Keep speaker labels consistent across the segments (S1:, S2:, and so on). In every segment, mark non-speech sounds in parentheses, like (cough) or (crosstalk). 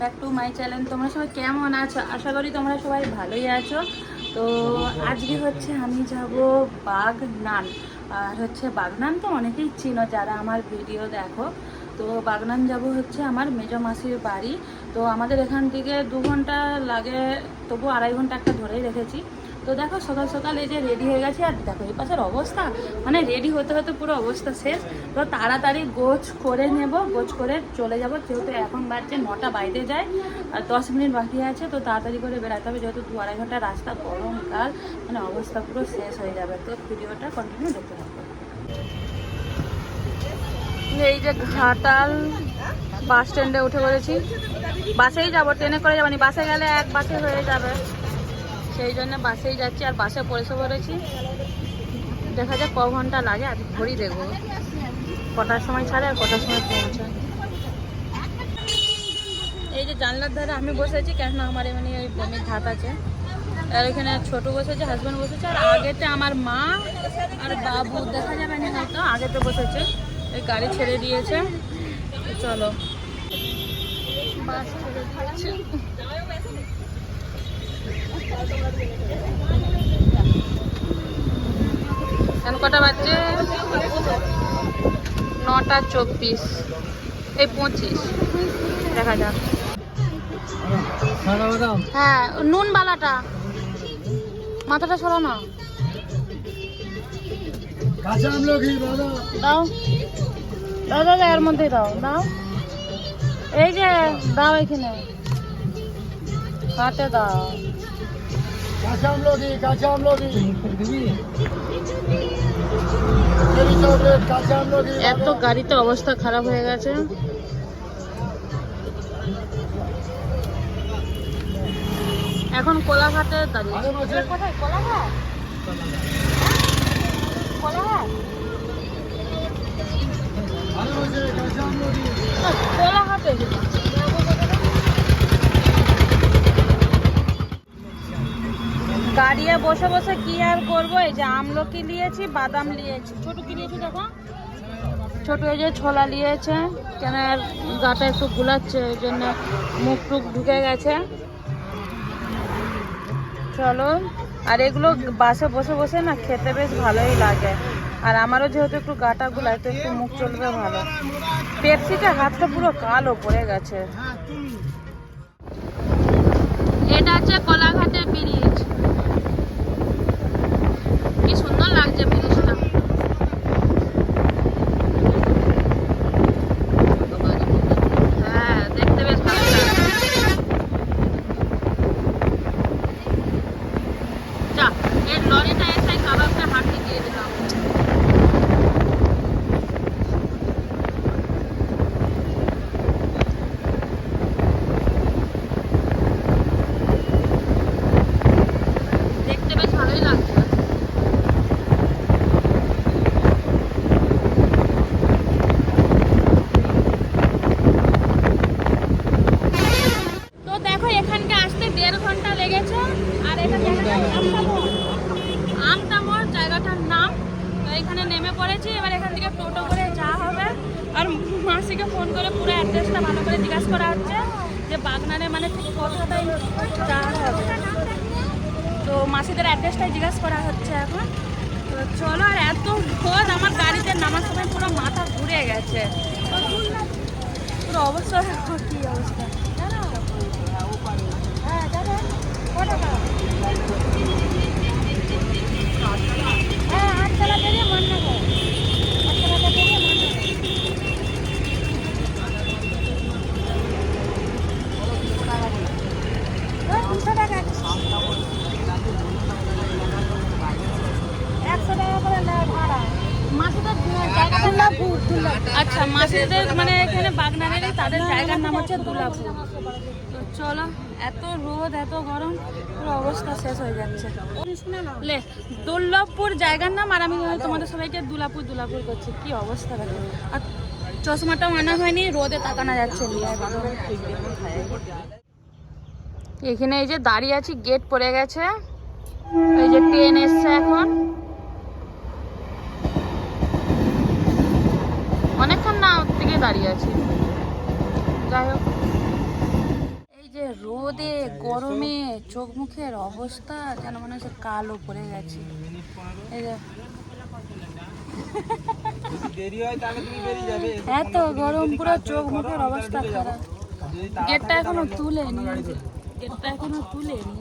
S1: Back to my channel তোমরা সবাই কেমন আছো? আশা করি তোমরা সবাই ভালোই আছো। তো আজকে হচ্ছে আমি যাব বাগনান। আর হচ্ছে বাগনান তো অনেকেই চিনো যারা আমার ভিডিও দেখো। তো বাগনান যাব হচ্ছে আমার মেজ মাসির বাড়ি। তো আমাদের এখান থেকে দু ঘণ্টা লাগে তবু আড়াই ঘণ্টা একটা ধরেই রেখেছি। তো দেখো, সকাল সকাল এই যে রেডি হয়ে গেছে, আর দেখো এই পাশের অবস্থা। মানে রেডি হতে হতে পুরো অবস্থা শেষ। তো তাড়াতাড়ি গোছ করে নেব, গোছ করে চলে যাব। যেহেতু এখন বাজছে নটা, বাইরে যায় আর দশ মিনিট বাকি আছে, তো তাড়াতাড়ি করে বেড়াতে হবে। যেহেতু দু আড়াই ঘণ্টা রাস্তা গরমকাল মানে অবস্থা পুরো শেষ হয়ে যাবে। তো ভিডিওটা কন্টিনিউ দেখতে থাকব এই যে ঘাটাল বাস স্ট্যান্ডে উঠে পড়েছি। বাসেই যাব, ট্রেনে করে যাব বাসে গেলে এক বাসে হয়ে যাবে। সেই জন্য বাসেই যাচ্ছি, আর বাসে পয়সা পড়েছি দেখা যাক ক ঘণ্টা লাগে আজ ঘড়ি দেখব। কটার সময় ছাড়ে আর কটার সময় পৌঁছায়। এই যে জানলার ধারে আমি বসেছি কেন আমার এমনি ওই বমির ধাত আছে। আর এখানে ছোট বসেছে হাজব্যান্ড বসেছে, আর আগেতে আমার মা আর বাবু, দেখা যাবে না হয়তো, আগেতে বসেছে। এই গাড়ি ছেড়ে দিয়েছে। চলো। বাস ছেড়ে দিয়েছে। কটা বাজছে? নটা চব্বিশ। এই পঁচিশ। দেখা যাক। হ্যাঁ নুন বালাটা। মাথাটা সরো না। দাও। দাও দাদা এর মধ্যেই দাও। দাও। এই যে, দাও এখানে। হাতে দাও।
S2: কাঁচা আমলকি কাঁচা আমলকি
S1: এত গাড়িতে অবস্থা খারাপ হয়ে গেছে। এখন কোলাঘাটে দাঁড়িয়ে কোথায়? কোলাঘাট? কোলাঘাট? কোলাঘাটে। গাড়িয়ে বসে বসে কি আর করব? এই যে আমলকি নিয়েছি বাদাম নিয়েছি। ছোট কি নিয়েছি দেখো? ছোট এই যে ছোলা নিয়েছে। কেন আর গাটা একটু গুলাচ্ছে ওই জন্য মুখ টুক ঢুকে গেছে। চলো। আর এগুলো বাসে বসে বসে না খেতে বেশ ভালোই লাগে। আর আমারও যেহেতু একটু গাটা গুলায় তো একটু মুখ চলবে ভালো। পেপসিতে হাতটা পুরো কালো পড়ে গেছে। এটা হচ্ছে কলাঘাটের ব্রিজ। কি সুন্দর লাগছে ব্রিজটা হ্যাঁ দেখতে বেশ ভালো লাগছে যা এর লরিটা এসে কাবাবটা হাঁটি দিয়ে দিলাম দেখতে বেশ ভালোই লাগছে তো দেখো, এখানকে আসতে দেড় ঘণ্টা লেগেছে, আর এটা? আমতামর জায়গাটার নাম। তো এখানে নেমে পড়েছি, এবার এখান থেকে টোটো করে যাওয়া হবে। আর মাসিকে ফোন করে পুরো অ্যাড্রেসটা ভালো করে জিজ্ঞাসা করা হচ্ছে, যে বাগনানে মানে কোথায় যাওয়া হবে। তো মাসিদের অ্যাড্রেসটাই জিজ্ঞাসা করা হচ্ছে এখন। তো চলো, আর এত রোদ আমার গাড়িতে নামার সময় পুরো মাথা ঘুরে গেছে। পুরো অবস্থা কি অবস্থা জানো? হ্যাঁ, জানো? ক টাকা? হ্যাঁ, আটতলা থেকে মান্নাঘর। আটতলাটা থেকে মান্নাঘর। ওই দুশো টাকা একশো টাকা করে নেয় ভাড়া মাসিদের দুলাপুর আচ্ছা মাসিদের মানে এখানে বাগনানের তাদের জায়গার নাম হচ্ছে দুলাপুর। তো চলো, এত রোদ, এত গরম, পুরো অবস্থা শেষ হয়ে যাচ্ছে। লে দুর্লভপুর জায়গার নাম, আর আমি তোমাদের সবাইকে দুলাপুর দুলাপুর করছি। কি অবস্থা দেখো। আর চশমাটা মানা হয়নি, রোদে তাকানো যাচ্ছে এখানে এই যে দাঁড়িয়ে আছি গেট পড়ে গেছে। এই যে ট্রেন এসছে এখন। দাঁড়িয়ে আছি। যাই হোক। এই যে রোদে গরমে চোখ মুখের অবস্থা যেন মনে হচ্ছে কালো পড়ে গেছে। এই যে এত গরম পুরো চোখ মুখের অবস্থা খারাপ। গেটটা এখনও তুলে নি গেটটা এখনও তুলে নি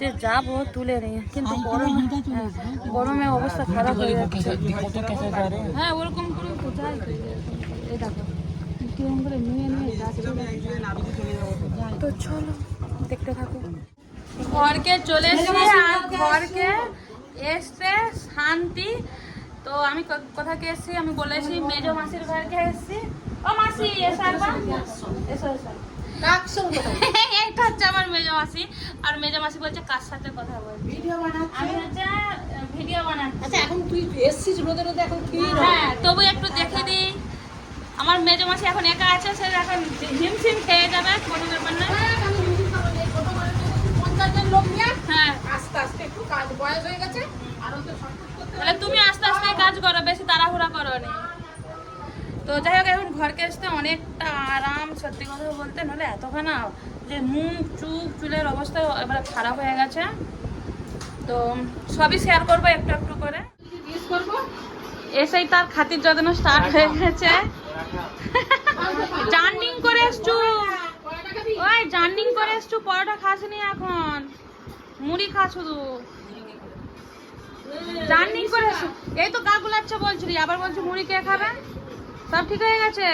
S1: যে যাব তুলে নি। কিন্তু গরমে হ্যাঁ, গরমে অবস্থা খারাপ হয়ে যাচ্ছে। হ্যাঁ ওরকম করে কোথায়? এই দেখো কীরকম করে নিয়ে নিয়ে তো চলো দেখতে থাকো ঘরকে চলে এসেছি আর ঘরকে এসতে শান্তি। তো আমি কোথাকে এসেছি? আমি বলেছি মেজো মাসির ঘরকে এসেছি। ও মাসি এসো একবার। এসো এসো এইটা হচ্ছে আমার মেজো মাসি। আর মেজো মাসি বলছে কার সাথে কথা বলছি?
S3: ভিডিও বানাচ্ছি?
S1: আমি হচ্ছে ভিডিও বানাচ্ছি।
S3: আচ্ছা এখন তুই এসছিস রোদে রোদে এখন কি
S1: হ্যাঁ তবু একটু দেখে দিই। আমার মেজো মাসি এখন একা আছে সে এখন হিমশিম খেয়ে যাবে কোনো ব্যাপার না। হ্যাঁ
S3: আস্তে আস্তে একটু কাজ বয়স হয়ে গেছে আরও তো শর্টকাট করতে
S1: তাহলে তুমি আস্তে আস্তে কাজ করো বেশি তাড়াহুড়া করো নি। তো যাই হোক এখন ঘরকে আসতে অনেকটা আরাম সত্যি কথা বলতে নাহলে এতখানা যে মুখ চুপ চুলের অবস্থা এবারে খারাপ হয়ে গেছে। তো সবই শেয়ার করব একটু একটু করে। এসেই তার খাতির যত্ন স্টার্ট হয়ে গেছে। জার্নিং করে এসছু
S3: কয়
S1: ওই জার্নিং করে এসছু পরোটা খাসনি এখন। মুড়ি খা শুধু। জার্নিং করে এসছু এই তো গা গুলাচ্ছে বলছিলি আবার বলছি মুড়ি কে খাবে? সব ঠিক হয়ে গেছে?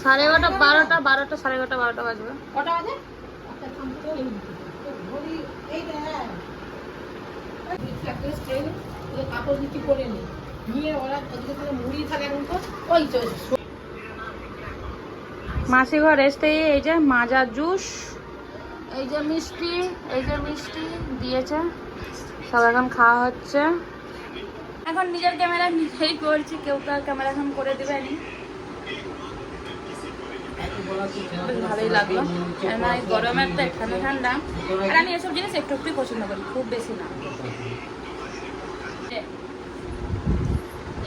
S1: সাড়ে এগারোটা বারোটা বারোটা সাড়ে এগারোটা বারোটা বাজবে।
S3: কটা বাজে? কাপড় বিক্রি করে নি নিয়ে ওরা মুড়ি থাকে এখন তো? ওই
S1: মাসি ঘর এসতেই এই যে মাজা জুস এই যে মিষ্টি এই যে মিষ্টি দিয়েছে। সব এখন খাওয়া হচ্ছে। এখন নিজের ক্যামেরা নিজেই করছি কেউ তো আর ক্যামেরা এখন করে দেবেনি বেশ ভালোই লাগল। কেননা এই গরমের তো ঠান্ডা ঠান্ডা। আর আমি এসব জিনিস একটু একটু পছন্দ করি খুব বেশি না।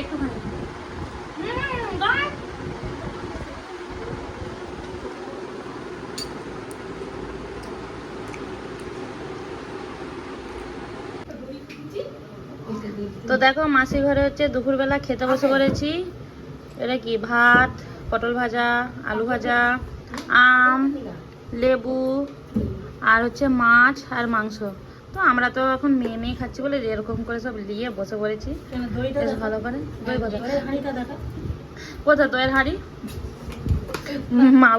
S1: একটুখানি। তো দেখো মাসি ঘরে হচ্ছে দুপুরবেলা খেতে বসে পড়েছি। এটা কি ভাত? পটল ভাজা আলু ভাজা আম লেবু আর হচ্ছে মাছ আর মাংস। তো আমরা তো এখন মেয়ে মেয়ে খাচ্ছি বলে এরকম করে সব নিয়ে বসে পড়েছি। ভালো করে। দই কোথায়? দইয়ের হাঁড়ি? মা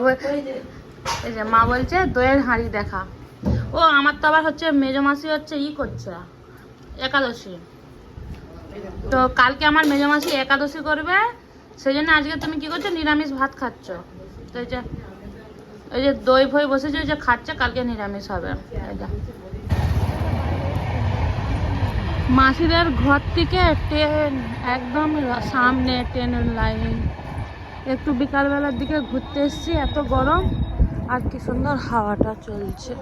S1: এই যে মা বলছে দইয়ের হাঁড়ি দেখা। ও আমার তো আবার হচ্ছে মেজো মাসি হচ্ছে ই করছে একাদশী। তো কালকে আমার মেজো মাসি একাদশী করবে সেই জন্য আজকে তুমি কি করছ? নিরামিষ ভাত খাচ্ছ। তো এই যে ওই যে দই ফই বসেছে ওই যে খাচ্ছে, কালকে নিরামিষ হবে। মাসিদের ঘর থেকে ট্রেন একদম সামনে ট্রেনের লাইন। একটু বিকালবেলার দিকে ঘুরতে এসছি, এত গরম, আর কি সুন্দর হাওয়াটা চলছে।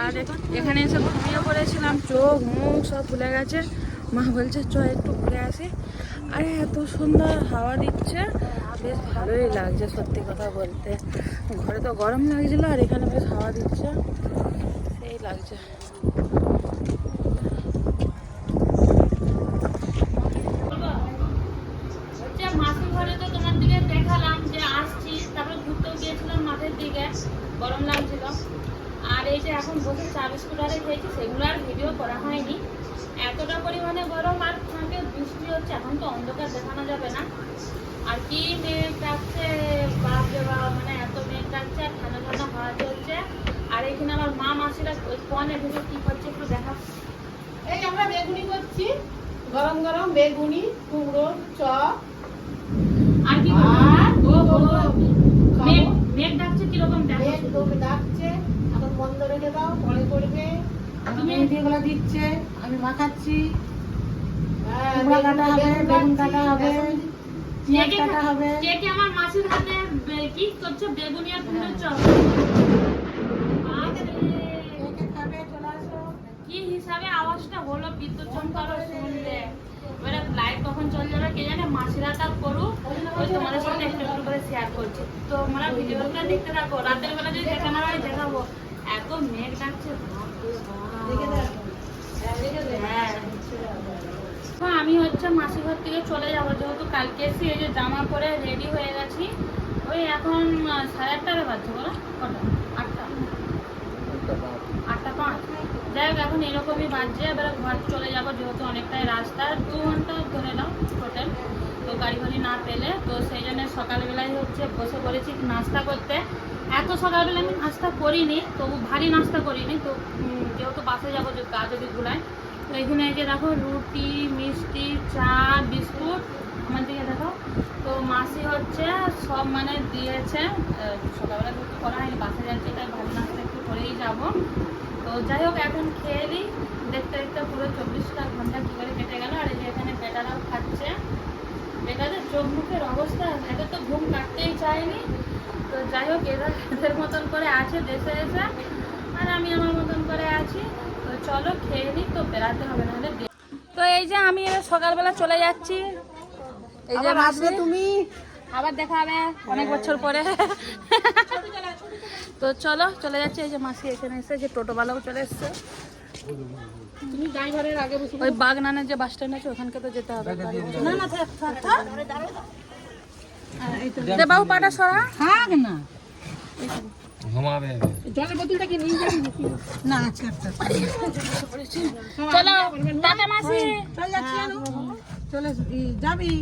S1: আর এখানে এসে ঘুমিয়ে পড়েছিলাম, চোখ মুখ সব ফুলে গেছে। মা বলছে চ একটু ঘুরে আসি। আরে, এত সুন্দর হাওয়া দিচ্ছে। বেশ ভালোই লাগছে সত্যি কথা বলতে। ঘরে তো গরম লাগছিল আর এখানে বেশ হাওয়া দিচ্ছে। সেই লাগছে। গরম লাগছিল। আর এই যে এখন বসে চা বিস্কুট আরে খেয়েছি, সেগুলো আর ভিডিও করা হয়নি। এতটা পরিমাণে গরম আর ফাঁকে বৃষ্টি হচ্ছে এখন তো অন্ধকার দেখানো যাবে না আর কি মেঘ ডাকছে বাপ রে বাপ মানে এত মেঘ ডাকছে আর ঠান্ডা ঠান্ডা হাওয়া চলছে আর এখানে আমার মা মাসিরা ওই ফোনে ঢুকে কি করছে একটু দেখা
S3: এই আমরা বেগুনি করছি গরম গরম বেগুনি কুমড়ো চপ
S1: আর কি মেঘ। ডাকছে কীরকম
S3: ডাকছে এখন বন্ধ রেখে দাও পরে করবে
S1: তুমি-
S3: দিচ্ছে আমি মাখাচ্ছি। হ্যাঁ,
S4: কুমড়া কাটা হবে বেগুন কাটা হবে পেঁয়াজ কাটা হবে।
S1: কে কে আমার মাসির হাতে কি করছ? বেগুনি আর কুমড়োর চপ। কি হিসাবে আওয়াজটা হলো? বিদ্যুৎ চমকালো শুনলে। এবারে লাইভ কখন চলে যাবে কে জানে? মাসিরা তার করুক। ওই তোমাদের সাথে একটু একটু করে শেয়ার করছি। তোমরা ভিডিওটা দেখতে থাকো। রাতের বেলা যদি দেখানো হয় দেখাবো। এত মেঘ ডাকছে বাপরে বাপ। হ্যাঁ আমি হচ্ছে মাসি ঘর থেকে চলে যাব, যেহেতু কালকে এসে এই যে জামা পরে রেডি হয়ে গেছি। ওই এখন সাড়ে আটটা বাজছে, বলো? কটা? আটটা। আটটা পাঁচ। যাই হোক, এখন এরকমই বাজছে, এবার ঘর চলে যাব, যেহেতু অনেকটাই রাস্তা, দু ঘণ্টা ধরে নাও হোটেল। তো গাড়ি ফাড়ি না পেলে, তো সেই জন্য সকালবেলায় হচ্ছে বসে পড়েছি নাস্তা করতে। এত সকালবেলা আমি নাস্তা করিনি, তবু ভারী নাস্তা করিনি, তো যেহেতু বাসে যাব যে গা যদি ঘুরায়, তো এখানে যে দেখো রুটি, মিষ্টি, চা, বিস্কুট, আমার দিকে দেখো, তো মাসি হচ্ছে সব মানে দিয়েছে সকালবেলা কিছু করা হয়নি, বাসে যাচ্ছে, তাই ভারী নাস্তা একটু করেই যাব। তো যাই হোক, এখন খেয়ে দিই দেখতে দেখতে পুরো চব্বিশটা ঘণ্টা কী করে কেটে গেল, আর এই যে এখানে বেটারাও খাচ্ছে। বেটাদের চোখ মুখের অবস্থা, এদের তো ঘুম কাটতেই চায়নি। তো যাই হোক এরা এদের মতন করে আছে দেশে এসে আর আমি আমার মতন করে আছি। তো চলো খেয়ে নিই তো বেড়াতে হবে নাহলে তো এই যে আমি সকালবেলা চলে যাচ্ছি। এই যে আসবে তুমি? আবার দেখা হবে অনেক বছর পরে। তো চলো চলে যাচ্ছি। এই যে মাসি এখানে এসে যে টোটোওয়ালাও চলে এসছে।
S4: তুমি ড্রাইভারের আগে বসে
S1: ওই বাগনানের যে বাস স্ট্যান্ড আছে ওখানকে তো যেতে হবে।
S4: না না থাক থাক।
S1: দে বাবু পাটা সরা।
S4: থাক না।
S5: ঘুমাবে।
S4: জলের বোতলটা কি নিয়ে যাবি না আচ্ছা আচ্ছা
S1: চলো টাটা মাসি।
S4: চল যাচ্ছি চলে যাবি।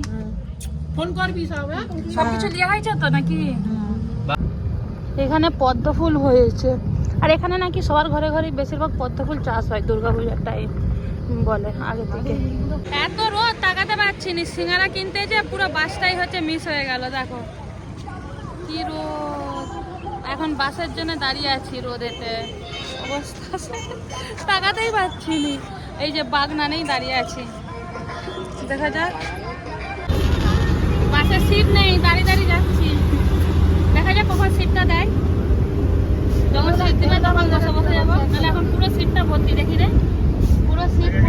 S4: ফোন করবি সব হ্যাঁ?
S1: সবকিছু লিয়া হয়েছে তো নাকি? এখানে পদ্ম ফুল হয়েছে। আর এখানে নাকি সবার ঘরে ঘরে বেশিরভাগ পদ্ম ফুল চাষ হয় দুর্গাপূজার টাইম বলে আগে থেকে এত রোদ, তাকাতে পারছি না। সিঙ্গারা কিনতে যে পুরো বাসটাই হচ্ছে মিস হয়ে গেল, দেখো। কি রোদ। এখন বাসের জন্য দাঁড়িয়ে আছি রোদেতে। অবস্থা (laughs) তাকাতেই পারছি নি। এই যে বাগনানেই দাঁড়িয়ে আছি। দেখা যাক। বাসের সিট নেই, দাঁড়িয়ে দাঁড়িয়ে যাচ্ছি। দেখা যাক কখন সিটটা দেয়। যখন সিট দিবে তখন বসে বসে যাব। নাহলে এখন পুরো সিটটা ভর্তি, দেখি রে। পুরো